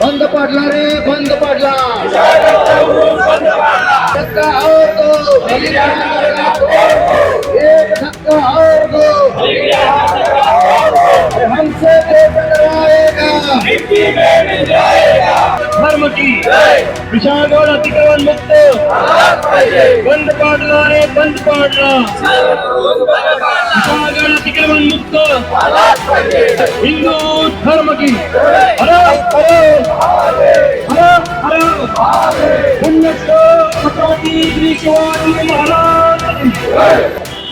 बंद पडला रे बंद पडला. धक्का और दो. एक धक्का और दो. हमसे जो धर्म की विशाळगड अतिक्रमण मुक्त। बंद पाडला रे बंद पाडला. विशाळगड अतिक्रमण मुक्त। हिंदू धर्म की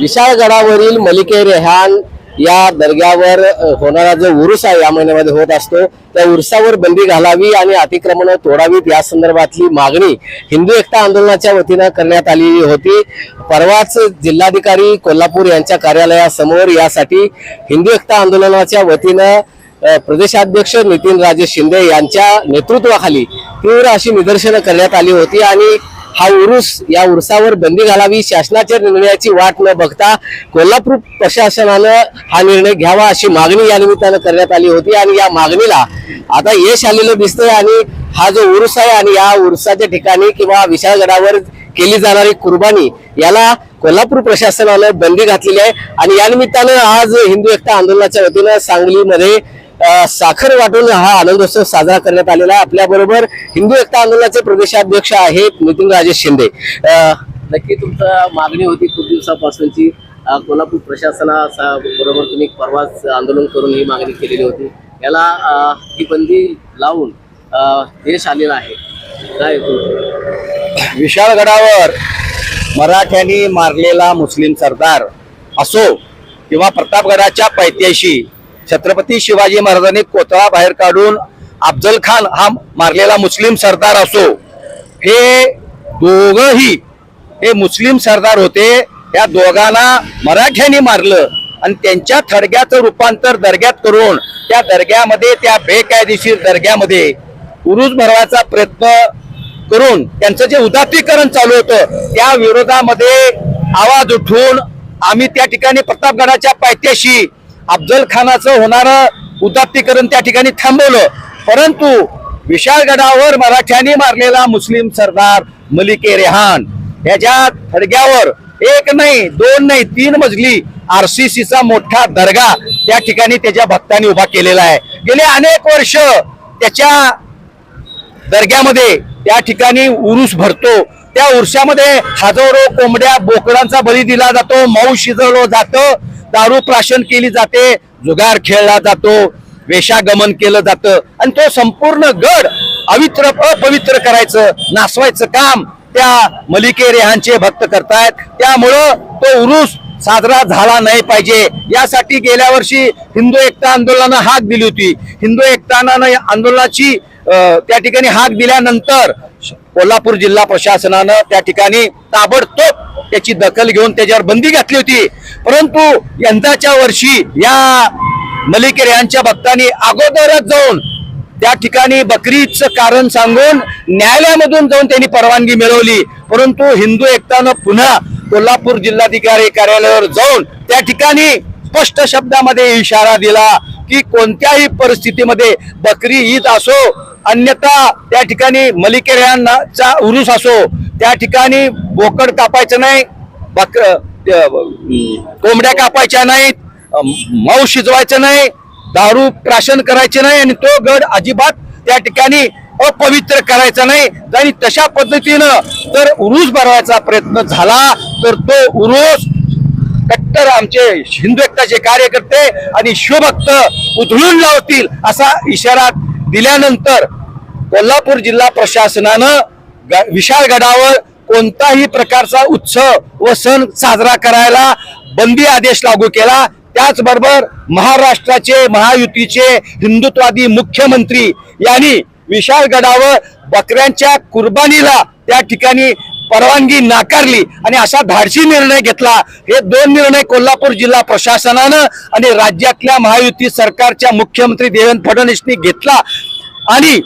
विशाळगडावरील मलिके रेहान या दर्ग्यावर होणारा जो उरुस आहे या महिन्यामध्ये होत असतो त्या उरसावर बंदी घालावी आणि अतिक्रमण तोडावीत या संदर्भातली मागणी हिंदू एकता आंदोलनाच्या वतीनं करण्यात आलेली होती. परवाच जिल्हाधिकारी कोल्हापूर यांच्या कार्यालयासमोर यासाठी हिंदू एकता आंदोलनाच्या वतीनं प्रदेशाध्यक्ष नितीन राजे शिंदे यांच्या नेतृत्वाखाली तीव्र अशी निदर्शनं करण्यात आली होती आणि हा उरुस या उरुसावर बंदी घालावी शासनाच्या निर्णयाची वाट न बघता कोल्हापूर प्रशासनानं हा निर्णय घ्यावा अशी मागणी या निमित्तानं करण्यात आली होती. आणि या मागणीला आता यश आलेलं दिसतंय आणि हा जो उरुस आहे आणि या उरुसाच्या ठिकाणी किंवा विशाळगडावर केली जाणारी कुर्बानी याला कोल्हापूर प्रशासनानं बंदी घातलेली आहे. आणि या निमित्तानं आज हिंदू एकता आंदोलनाच्या वतीनं सांगलीमध्ये साखर वाटून हा आनंदोत्सव साजरा करण्यात आलेला आहे. आपल्या बरोबर हिंदू एकता आंदोलनाचे प्रदेशाध्यक्ष आहेत नितीन राजेश शिंदे. नक्की तुमचं मागणी होती खूप दिवसापासूनची. कोल्हापूर प्रशासना बरोबर तुम्ही परवाच आंदोलन करून ही मागणी केलेली होती. याला ही बंदी लावून अ, देश आलेला आहे. काय? विशाळगडावर मराठ्यांनी मारलेला मुस्लिम सरदार असो किंवा प्रतापगडाच्या पायथ्याशी छत्रपती शिवाजी महाराजांनी कोथळा बाहेर काढून अफजल खान हा मारलेला मुस्लिम सरदार असो हे दोघही हे मुस्लिम सरदार होते या दोघांना मराठ्यांनी मारलं आणि त्यांच्या थडग्याचं रूपांतर दर्ग्यात करून त्या दर्ग्यामध्ये त्या बेकायदेशीर दर्ग्यामध्ये उरुज भरवायचा प्रयत्न करून त्यांचं जे उदात्तीकरण चालू होतं त्या विरोधामध्ये आवाज उठून आम्ही त्या ठिकाणी प्रतापगडाच्या पायथ्याशी अफजल खानाचं होणारं उदात्तीकरण त्या ठिकाणी थांबवलं. परंतु विशाळगडावर मराठ्यांनी मारलेला मुस्लिम सरदार मलिके रेहान याच्या थडग्यावर एक नाही दोन नाही तीन मजली आरसीसीचा मोठा दर्गा त्या ठिकाणी त्याच्या भक्तांनी उभा केलेला आहे. गेले अनेक वर्ष त्याच्या दर्ग्यामध्ये त्या ठिकाणी उरुस भरतो. त्या उरशामध्ये हजारो कोंबड्या बोकडांचा बळी दिला जातो मऊ शिजवलं जातं. दारू प्राशन केली जाते जुगार खेळला जातो वेशागमन केलं जातं. आणि तो संपूर्ण गड अवित्र अपवित्र करायचं नासवायचं काम त्या मलिके रेहांचे भक्त करतायत. त्यामुळं तो उरुस साजरा झाला नाही पाहिजे. यासाठी गेल्या वर्षी हिंदू एकता आंदोलनानं हाक दिली होती. हिंदू एकता आंदोलनाची त्या ठिकाणी हाक दिल्यानंतर कोल्हापूर जिल्हा प्रशासनानं त्या ठिकाणी ताबडतोब त्याची दखल घेऊन त्याच्यावर बंदी घातली होती. परंतु यंदाच्या वर्षी या मलिकेर यांच्या भक्तांनी अगोदरच जाऊन त्या ठिकाणी बकरीचं कारण सांगून न्यायालयामधून जाऊन त्यांनी परवानगी मिळवली. परंतु हिंदू एकतानं पुन्हा कोल्हापूर जिल्हाधिकारी कार्यालयावर जाऊन त्या ठिकाणी स्पष्ट शब्दामध्ये इशारा दिला की कोणत्याही परिस्थितीमध्ये बकरी ईद असो अन्यथा त्या ठिकाणी मलिकेऱ्यांचा उरुस असो त्या ठिकाणी बोकड कापायचं नाही बक कोंबड्या कापायच्या नाहीत माऊ मऊ शिजवायचं नाही दारू प्राशन करायचे नाही आणि तो गड अजिबात त्या ठिकाणी अपवित्र करायचा नाही. आणि तशा पद्धतीनं जर उरूस भरवायचा प्रयत्न झाला तर तो उरूस कट्टर आमचे हिंदू एकताचे कार्यकर्ते आणि शिवभक्त उधळून लावतील असा इशारा दिल्यानंतर कोल्हापूर जिल्हा प्रशासनानं विशाळगडावर कोणताही प्रकारचा उत्सव व सण साजरा करायला बंदी आदेश लागू केला. त्याचबरोबर महाराष्ट्राचे महायुतीचे हिंदुत्वादी मुख्यमंत्री यांनी विशाळगडावर बकऱ्यांच्या कुर्बानीला त्या ठिकाणी परवानगी नाकारली आणि असा धाडसी निर्णय घेतला. हे दोन निर्णय कोल्हापूर जिल्हा प्रशासनानं आणि राज्यातल्या महायुती सरकारच्या मुख्यमंत्री देवेंद्र फडणवीसनी घेतला आणि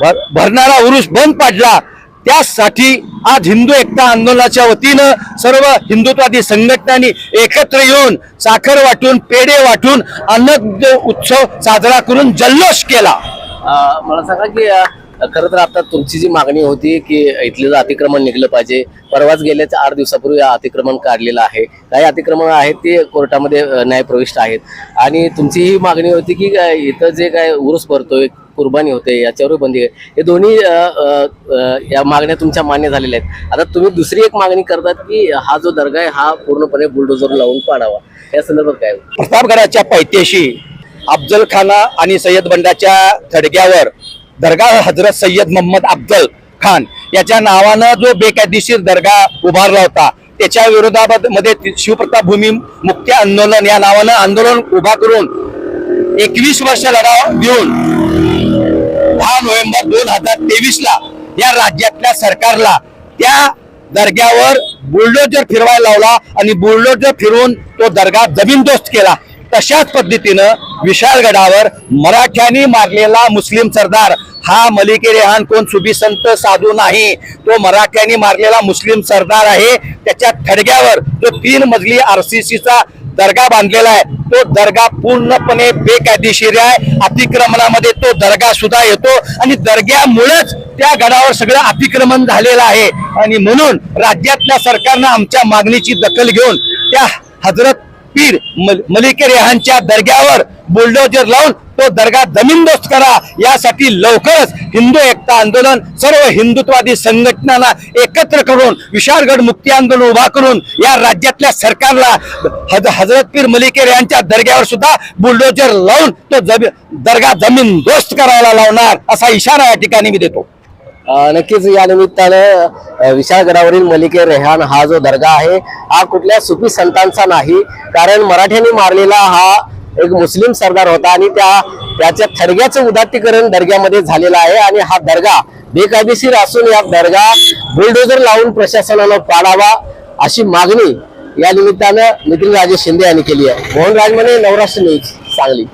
भर- भरणारा उरूस बंद पाडला. त्यासाठी आज हिंदू एकता आंदोलनाच्या वतीनं सर्व हिंदुत्वादी संघटनांनी एकत्र येऊन साखर वाटून पेढे वाटून अन्न उत्सव साजरा करून जल्लोष केला. मला सांगा की खरं तर आता तुमची जी मागणी होती की इथलं अतिक्रमण निघलं पाहिजे परवाच गेल्याच्या आठ दिवसापूर्वी अतिक्रमण काढलेलं आहे. काही अतिक्रमण आहेत ते कोर्टामध्ये न्यायप्रविष्ट आहेत. आणि तुमची ही मागणी होती की इथं जे काय उरूस भरतोय कुर्बानी होते याच्यावर बंदी आहे. हे दोन्ही या मागण्या तुमच्या मान्य झालेल्या आहेत. आता तुम्ही दुसरी एक मागणी करतात की हा जो दर्गा आहे हा पूर्णपणे बुलडोजर लावून पाडावा. या संदर्भात काय? प्रतापगडाच्या पैतेशी अफजल खाना आणि सय्यद बंडाच्या थडग्यावर दर्गा हजरत सय्यद मोहम्मद अफजल खान याच्या नावानं जो बेकायदेशीर दर्गा उभारला होता त्याच्या विरोधामध्ये शिवप्रताप भूमी मुक्ती आंदोलन या नावानं आंदोलन उभा करून एकवीस वर्ष लढा देऊन दहा नोव्हेंबर दोन हजार तेवीस ला या राज्यातल्या सरकारला त्या दर्ग्यावर बुलडोजर फिरवायला लावला आणि बुलडोजर फिरवून तो दर्गा जमीनदोस्त केला. तशाच पद्धतीनं विशाळगडावर मराठ्यांनी मारलेला मुस्लिम सरदार हा मलिके रेहान कोण सुबी संत साधू नाही तो मराठ्यांनी मारलेला मुस्लिम सरदार आहे. त्याच्या थडग्यावर जो तीन मजली आरसीसीचा दर्गा बांधलेला आहे तो दर्गा पूर्णपणे बेकायदेशीर आहे. अतिक्रमणामध्ये तो दर्गा सुद्धा येतो आणि दर्ग्यामुळेच त्या गडावर सगळं अतिक्रमण झालेलं आहे. आणि म्हणून राज्यातल्या सरकारनं आमच्या मागणीची दखल घेऊन त्या हजरत पीर मल- मलिके रेहानच्या दर्ग्यावर बुलडोजर लावून तो दर्गा जमीनदोस्त करा. यासाठी लवकरच हिंदू एकता आंदोलन सर्व हिंदुत्वादी संघटनांना एकत्र करून विशाळगड मुक्ती आंदोलन उभा करून या राज्यातल्या सरकारला हज हजरत पीर मलिकेर यांच्या दर्ग्यावर सुद्धा बुलडोजर लावून तो जमी दर्गा जमीनदोस्त करायला लावणार असा इशारा या ठिकाणी मी देतो. नक्कीच या निमित्तानं विशाळगडावरील मलिके रेहान हा जो दर्गा आहे हा कुठल्या सुफी संतांचा नाही कारण मराठ्यांनी मारलेला हा एक मुस्लिम सरदार होता आणि त्या त्याच्या थडग्याचं उदात्तीकरण दर्ग्यामध्ये झालेलं आहे आणि हा दर्गा बेकायदेशीर असून या दर्गा बुलडोजर लावून प्रशासनानं पाडावा अशी मागणी या निमित्तानं नितीन राजे शिंदे यांनी केली आहे. मोहन राजमाने नवराष्ट्र न्यूज सांगली.